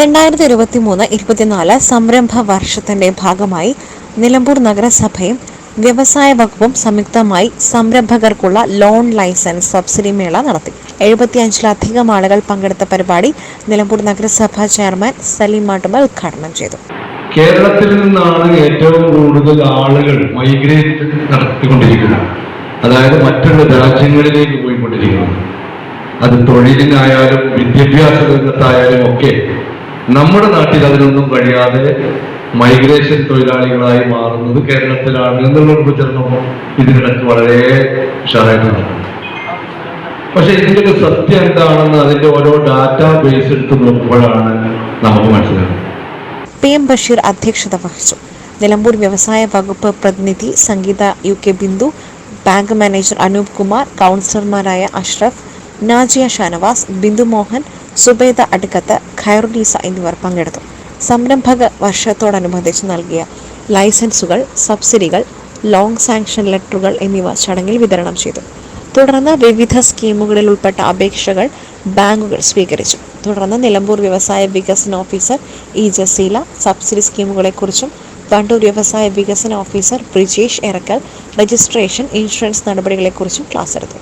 രണ്ടായിരത്തി ഇരുപത്തി മൂന്ന് ഇരുപത്തിനാല് സംരംഭ വർഷത്തിന്റെ ഭാഗമായി നിലമ്പൂർ നഗരസഭയും വ്യവസായ വകുപ്പും സംയുക്തമായി സംരംഭകർക്കുള്ള ലോൺ ലൈസൻസ് സബ്സിഡി മേള നടത്തി. എഴുപത്തിയഞ്ചിലധികം ആളുകൾ പങ്കെടുത്ത പരിപാടി നിലമ്പൂർ നഗരസഭാ ചെയർമാൻ സലീം മാട്ടുമൽ ഉദ്ഘാടനം ചെയ്തു. കേരളത്തിൽ നിന്നാണ് ഏറ്റവും കൂടുതൽ ആളുകൾ മൈഗ്രേറ്റ് നടത്തിക്കൊണ്ടിരിക്കുന്നത്. അതായത് മറ്റുള്ള രാജ്യങ്ങളിലേക്ക് പോയിക്കൊണ്ടിരിക്കുന്നത്. അത് തൊഴിലിനായാലും വിദ്യാഭ്യാസ രംഗത്തായാലും ഒക്കെ നമ്മുടെ നാട്ടിൽ അതിനൊന്നും കഴിയാതെ മൈഗ്രേഷൻ തൊഴിലാളികളായി മാറുന്നത് കേരളത്തിലാണ് എന്നുള്ളൊരു പ്രചരണം ഇതിനിടയ്ക്ക് വളരെ ഉഷാറായിട്ട് നടക്കുന്നു പക്ഷെ ഇതിന്റെ ഒരു സത്യം എന്താണെന്ന് അതിന്റെ ഓരോ ഡാറ്റാ ബേസ് എടുത്ത് നോക്കുമ്പോഴാണ് നമുക്ക് മനസ്സിലാക്കുന്നത് പി എം ബഷീർ അധ്യക്ഷത വഹിച്ചു. നിലമ്പൂർ വ്യവസായ വകുപ്പ് പ്രതിനിധി Sangeetha U K Bindu bank manager Anoop Kumar കൗൺസിലർമാരായ അഷ്റഫ് നാജിയ ഷാനവാസ് ബിന്ദു മോഹൻ സുബേദ അടുക്കത്ത് ഖൈറുനീസ എന്നിവർ പങ്കെടുത്തു. സംരംഭക വർഷത്തോടനുബന്ധിച്ച് നൽകിയ ലൈസൻസുകൾ സബ്സിഡികൾ ലോങ് സാങ്ഷൻ ലെറ്ററുകൾ എന്നിവ ചടങ്ങിൽ വിതരണം ചെയ്തു. തുടർന്ന് വിവിധ സ്കീമുകളിൽ ഉൾപ്പെട്ട അപേക്ഷകൾ ബാങ്കുകൾ സ്വീകരിച്ചു. തുടർന്ന് നിലമ്പൂർ വ്യവസായ വികസന ഓഫീസർ ഇ ജസീല സബ്സിഡി സ്കീമുകളെക്കുറിച്ചും വണ്ടൂർ വ്യവസായ വികസന officer Brijesh Erakkal registration insurance നടപടികളെക്കുറിച്ചും class എടുത്തു.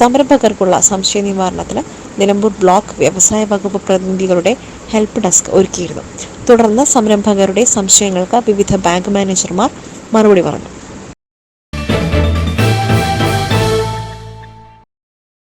സംരംഭകർക്കുള്ള സംശയ നിവാരണത്തിന് നിലമ്പൂർ ബ്ലോക്ക് വ്യവസായ വകുപ്പ് പ്രതിനിധികളുടെ ഹെൽപ്പ് ഡെസ്ക് ഒരുക്കിയിരുന്നു. തുടർന്ന് സംരംഭകരുടെ സംശയങ്ങൾക്ക് വിവിധ ബാങ്ക് മാനേജർമാർ മറുപടി പറഞ്ഞു.